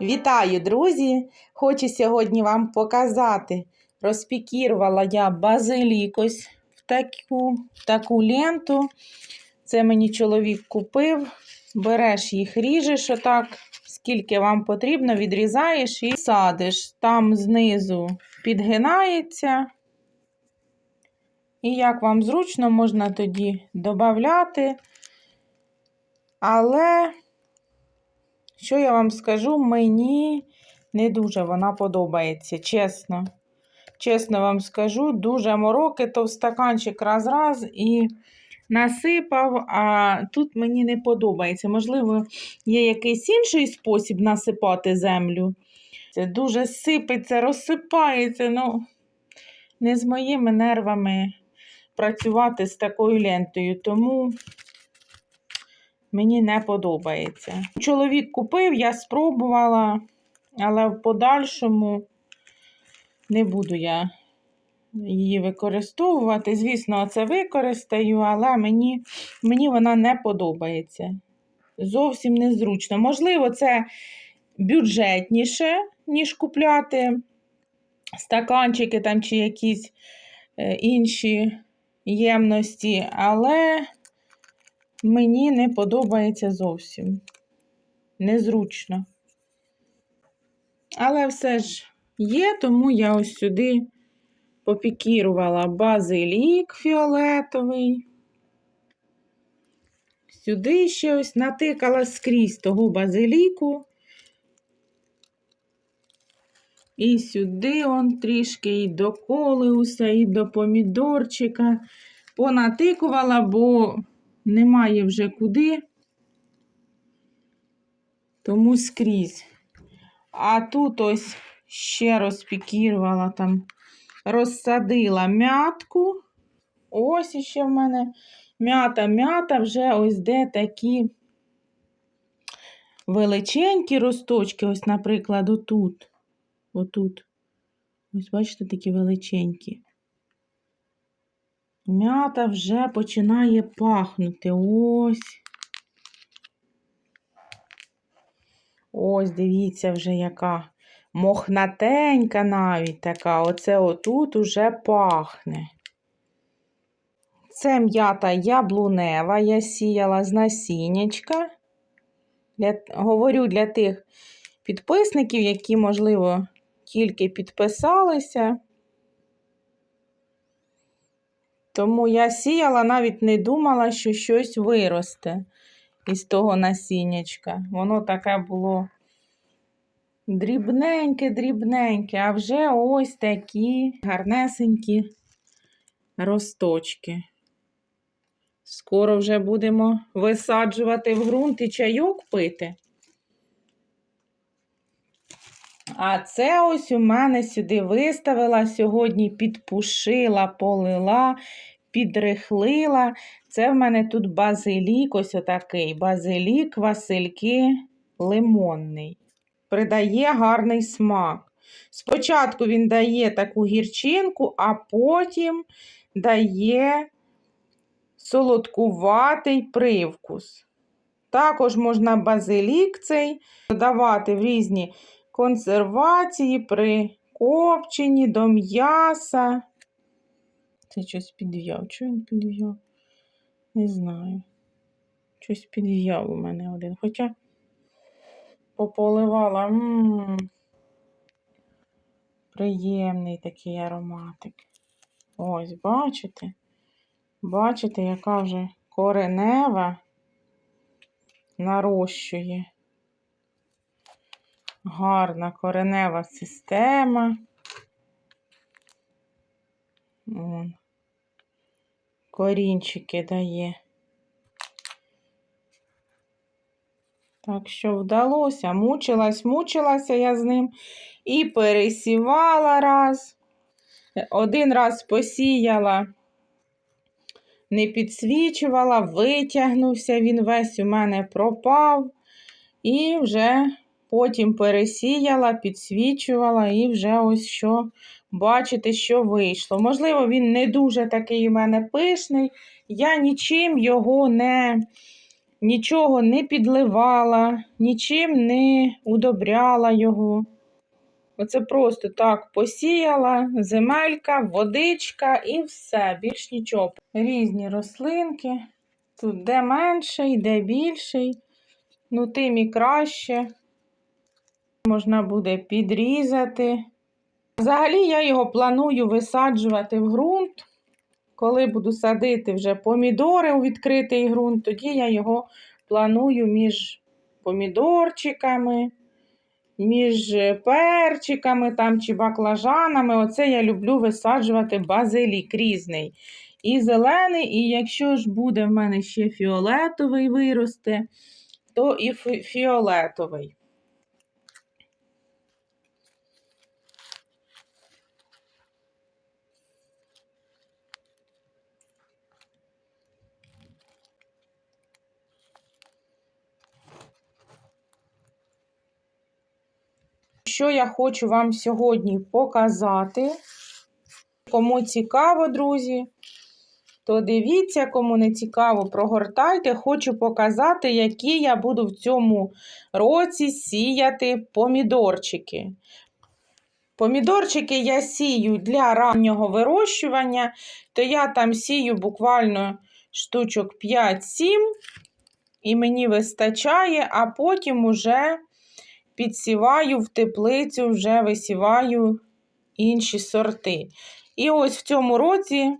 Вітаю, друзі! Хочу сьогодні вам показати. Розпікірувала я базилік ось в таку, в таку ленту. Це мені чоловік купив. Береш їх, ріжеш отак, скільки вам потрібно, відрізаєш і садиш. Там знизу підгинається. І як вам зручно, можна тоді додати. Але, що я вам скажу, мені не дуже вона подобається, чесно. Чесно вам скажу, дуже мороки, то в стаканчик раз-раз і насипав, а тут мені не подобається. Можливо, є якийсь інший спосіб насипати землю. Це дуже сипеться, розсипається. Ну, не з моїми нервами працювати з такою лентою, тому мені не подобається. Чоловік купив, я спробувала, але в подальшому не буду я її використовувати. Звісно, це використаю, але мені, мені вона не подобається. Зовсім незручно. Можливо, це бюджетніше, ніж купляти стаканчики там чи якісь е, інші ємності, але мені не подобається зовсім. Незручно. Але все ж є, тому я ось сюди попікірувала базилік фіолетовий. Сюди ще ось натикала скрізь того базиліку. І сюди он трішки і до колеуса, і до помідорчика понатикувала, бо немає вже куди, тому скрізь. А тут ось ще розпікірувала там, розсадила м'ятку. Ось іще в мене м'ята, м'ята вже ось де такі величенькі росточки, ось, наприклад, отут. Отут. Ось, бачите, такі величенькі. М'ята вже починає пахнути. Ось. Ось, дивіться, вже яка мохнатенька навіть така. Оце отут уже пахне. Це м'ята яблунева, я сіяла з насіннячка. Для, говорю для тих підписників, які, можливо, тільки підписалися. Тому я сіяла, навіть не думала, що щось виросте із того насіннячка. Воно таке було дрібненьке, дрібненьке, а вже ось такі гарнесенькі росточки. Скоро вже будемо висаджувати в ґрунт і чайок пити. А це ось у мене сюди виставила, сьогодні підпушила, полила, підрихлила. Це в мене тут базилік, ось отакий. Базилік, васильки лимонний. Придає гарний смак. Спочатку він дає таку гірчинку, а потім дає солодкуватий привкус. Також можна базилік цей додавати в різні консервації при копченні до м'яса. Це щось підв'яв. Чого він підв'яв? Не знаю. Щось підв'яв у мене один. Хоча пополивала. М -м -м. Приємний такий ароматик. Ось, бачите? Бачите, яка вже коренева нарощує. Гарна коренева система. Вон. Корінчики дає. Так що вдалося. Мучилась, мучилася я з ним і пересівала раз. Один раз посіяла, не підсвічувала, витягнувся, він весь у мене пропав. І вже потім пересіяла, підсвічувала, і вже ось що бачите, що вийшло. Можливо, він не дуже такий у мене пишний. Я нічим його не нічого не підливала, нічим не удобряла його. Оце просто так посіяла, земелька, водичка і все, більш нічого. Різні рослинки. Тут де менший, де більший. Ну, тим і краще. Можна буде підрізати. Взагалі я його планую висаджувати в ґрунт. Коли буду садити вже помідори у відкритий ґрунт, тоді я його планую між помідорчиками, між перчиками там, чи баклажанами. Оце я люблю висаджувати базилік різний. І зелений, і якщо ж буде в мене ще фіолетовий виросте, то і фіолетовий. Що я хочу вам сьогодні показати. Кому цікаво, друзі, то дивіться, кому не цікаво, прогортайте. Хочу показати, які я буду в цьому році сіяти помідорчики. Помідорчики я сію для раннього вирощування, то я там сію буквально штучок 5-7, і мені вистачає, а потім уже підсіваю в теплицю, вже висіваю інші сорти. І ось в цьому році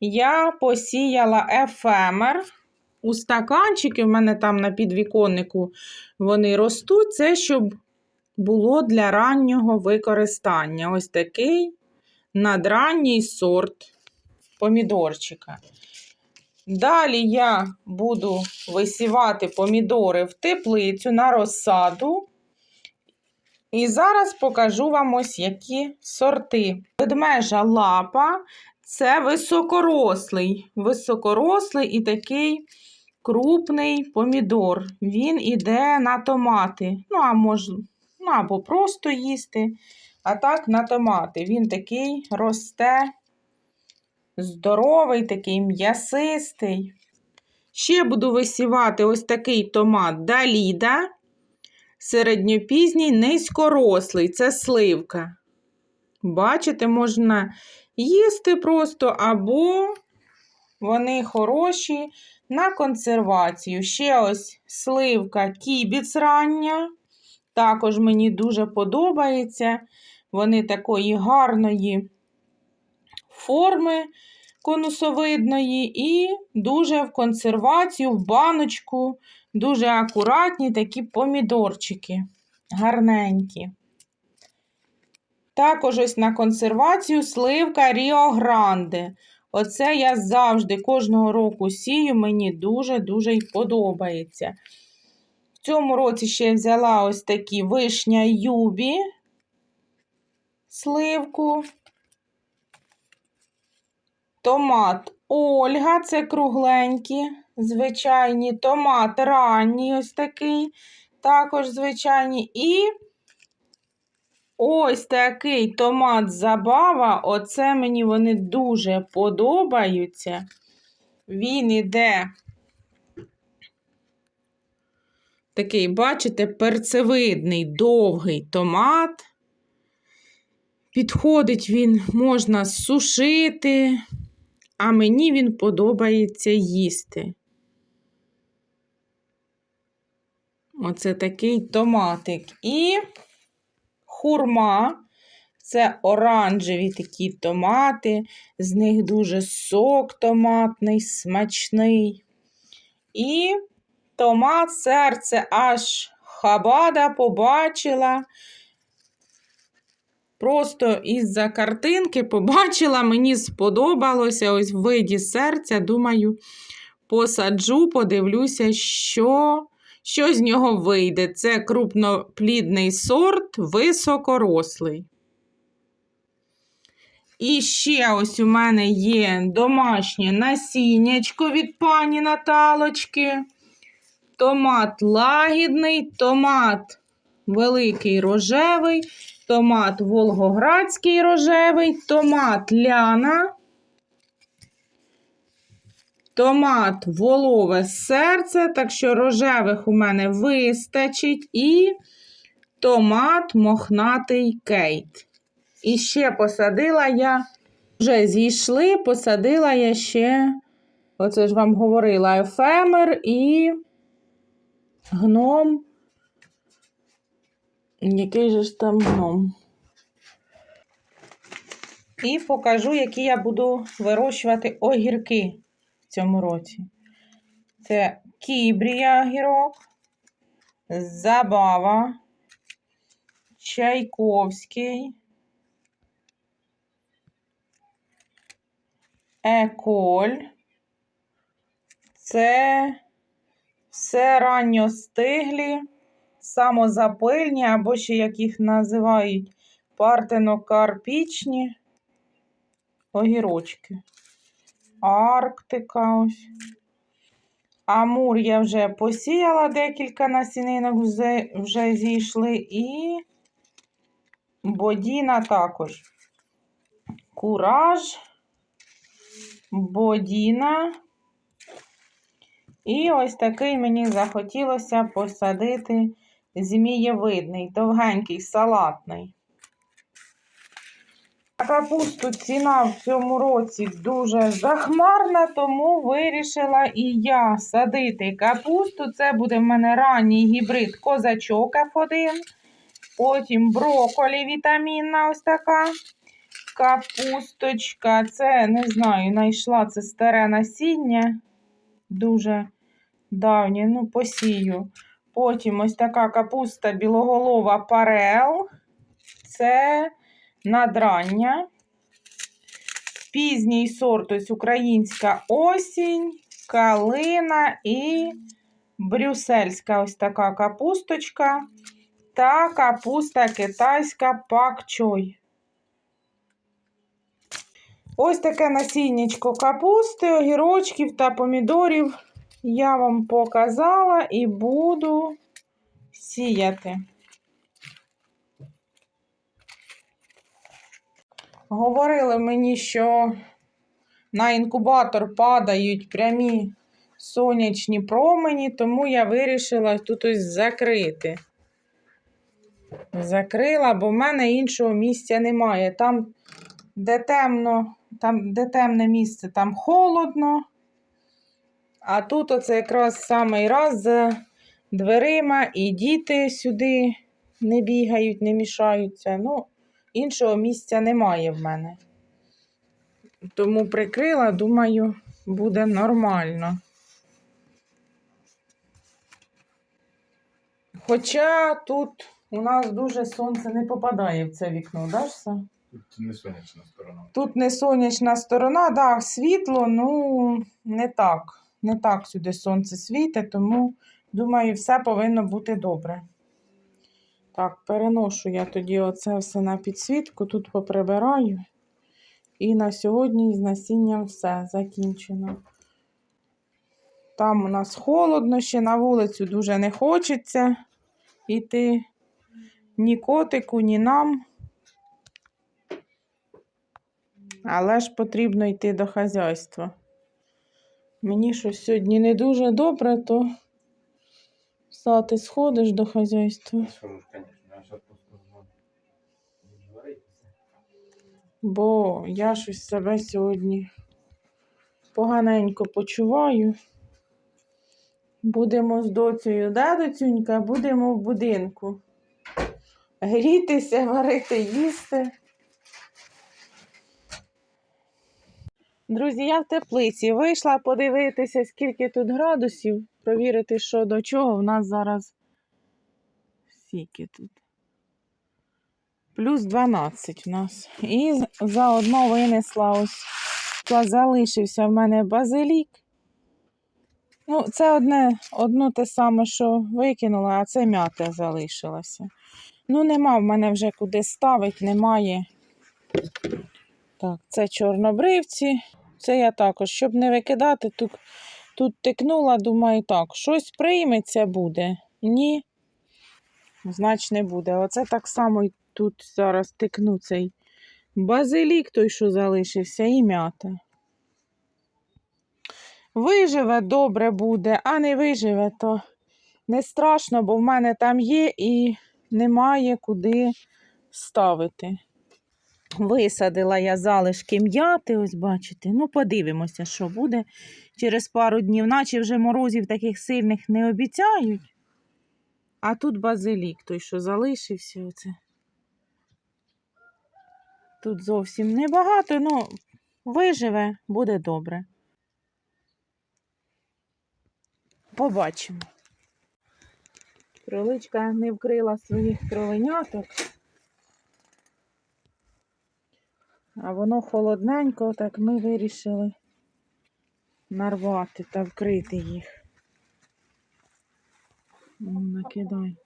я посіяла ефемер. У стаканчики в мене там на підвіконнику вони ростуть. Це щоб було для раннього використання. Ось такий надранній сорт помідорчика. Далі я буду висівати помідори в теплицю на розсаду. І зараз покажу вам ось які сорти. Ведмежа лапа це високорослий, високорослий і такий крупний помідор. Він іде на томати. Ну, а може, ну, або просто їсти. А так на томати. Він такий росте, здоровий, такий м'ясистий. Ще буду висівати ось такий томат Даліда. Середньопізній низькорослий це сливка. Бачите, можна їсти просто, або вони хороші на консервацію. Ще ось сливка кібіц рання. Також мені дуже подобається. Вони такої гарної форми конусовидної і дуже в консервацію, в баночку. Дуже акуратні такі помідорчики, гарненькі. Також ось на консервацію сливка Ріо Гранде. Оце я завжди кожного року сію, мені дуже-дуже й подобається. В цьому році ще взяла ось такі вишня Юбі, сливку. Томат Ольга, це кругленькі, звичайні. Томат ранній ось такий, також звичайні. І ось такий томат забава. Оце мені вони дуже подобаються. Він іде такий, бачите, перцевидний, довгий томат. Підходить він, можна сушити, а мені він подобається їсти. Оце такий томатик. І хурма. Це оранжеві такі томати, з них дуже сок томатний, смачний. І томат серце аж хабада побачила. Просто із-за картинки побачила, мені сподобалося ось в виді серця. Думаю, посаджу, подивлюся, що, що з нього вийде. Це крупноплідний сорт, високорослий. І ще ось у мене є домашнє насіннячко від пані Наталочки. Томат лагідний, томат великий рожевий, томат волгоградський рожевий, томат ляна. Томат волове серце, так що рожевих у мене вистачить, і томат мохнатий кейт. І ще посадила я, вже зійшли, посадила я ще, оце ж вам говорила, ефемер і гном. Який же ж там гном? І покажу, які я буду вирощувати огірки цьому році. Це кібрія огірок, забава, чайковський, еколь. Це все ранньостиглі, самозапильні, або ще як їх називають партенокарпічні огірочки. Арктика ось. Амур я вже посіяла декілька насінинок, вже, вже зійшли, і бодіна також. Кураж, бодіна. І ось такий мені захотілося посадити змієвидний, довгенький, салатний. Капусту ціна в цьому році дуже захмарна, тому вирішила і я садити капусту. Це буде в мене ранній гібрид козачок F1. Потім броколі вітамінна ось така. Капусточка. Це, не знаю, знайшла це старе насіння. Дуже давнє, ну, посію. Потім ось така капуста білоголова парел. Це надрання. Пізній сорт, ось українська осінь, калина і брюссельська ось така капусточка. Та капуста китайська пакчой. Ось таке насіннячко капусти, огірочків та помідорів я вам показала і буду сіяти. Говорили мені, що на інкубатор падають прямі сонячні промені, тому я вирішила тут ось закрити. Закрила, бо в мене іншого місця немає. Там, де темно, там, де темне місце, там холодно. А тут оце якраз самий раз за дверима, і діти сюди не бігають, не мішаються. Ну, іншого місця немає в мене. Тому прикрила, думаю, буде нормально. Хоча тут у нас дуже сонце не попадає в це вікно, да, ж, Тут не сонячна сторона. Тут не сонячна сторона, да, світло, ну не так. Не так сюди сонце світить, тому думаю, все повинно бути добре. Так, переношу я тоді оце все на підсвітку, тут поприбираю. І на сьогодні з насінням все закінчено. Там у нас холодно, ще на вулицю дуже не хочеться йти ні котику, ні нам. Але ж потрібно йти до хазяйства. Мені щось сьогодні не дуже добре, то Са, ти сходиш до хазяйства, Схожу, звісно, я зараз просто бо я щось себе сьогодні поганенько почуваю. Будемо з доцею, да, доцюнька, будемо в будинку. Грітися, варити, їсти. Друзі, я в теплиці вийшла подивитися, скільки тут градусів, провірити, що до чого. В нас зараз скільки тут. Плюс 12 у нас. І заодно винесла ось, залишився в мене базилік. Ну, це одне, одно те саме, що викинула, а це м'ята залишилася. Ну, нема в мене вже куди ставити, немає. Так, це чорнобривці. Це я також, щоб не викидати, тут, тут тикнула, думаю, так, щось прийметься буде. Ні, значить не буде. Оце так само тут зараз тикну цей базилік, той, що залишився, і м'ята. Виживе, добре буде, а не виживе, то не страшно, бо в мене там є і немає куди ставити. Висадила я залишки м'яти, ось бачите. Ну, подивимося, що буде через пару днів, наче вже морозів таких сильних не обіцяють. А тут базилік, той, що залишився. Оце. Тут зовсім небагато, ну, виживе, буде добре. Побачимо. Кроличка не вкрила своїх кроленяток. А воно холодненько, так ми вирішили нарвати та вкрити їх. Накидай.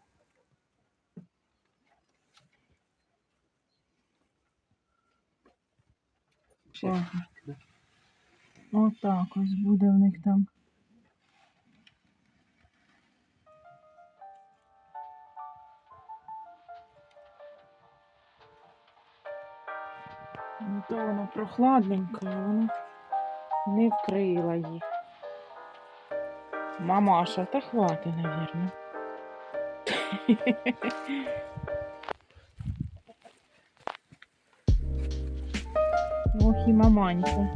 Отак ось буде в них там. То воно прохладненько, а воно не вкрила їх. Мамаша, та хватить, навірно. Ох і маманька.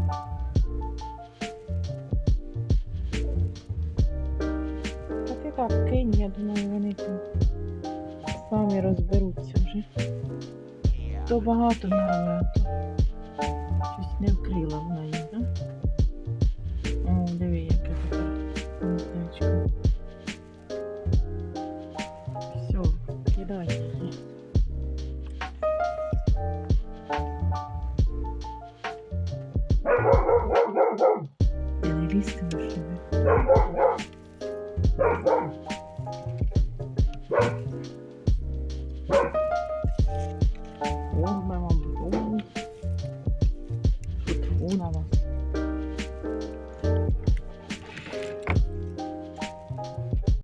Та ти так кинь, я думаю, вони там самі розберуться вже. То багато щось не вкрила вона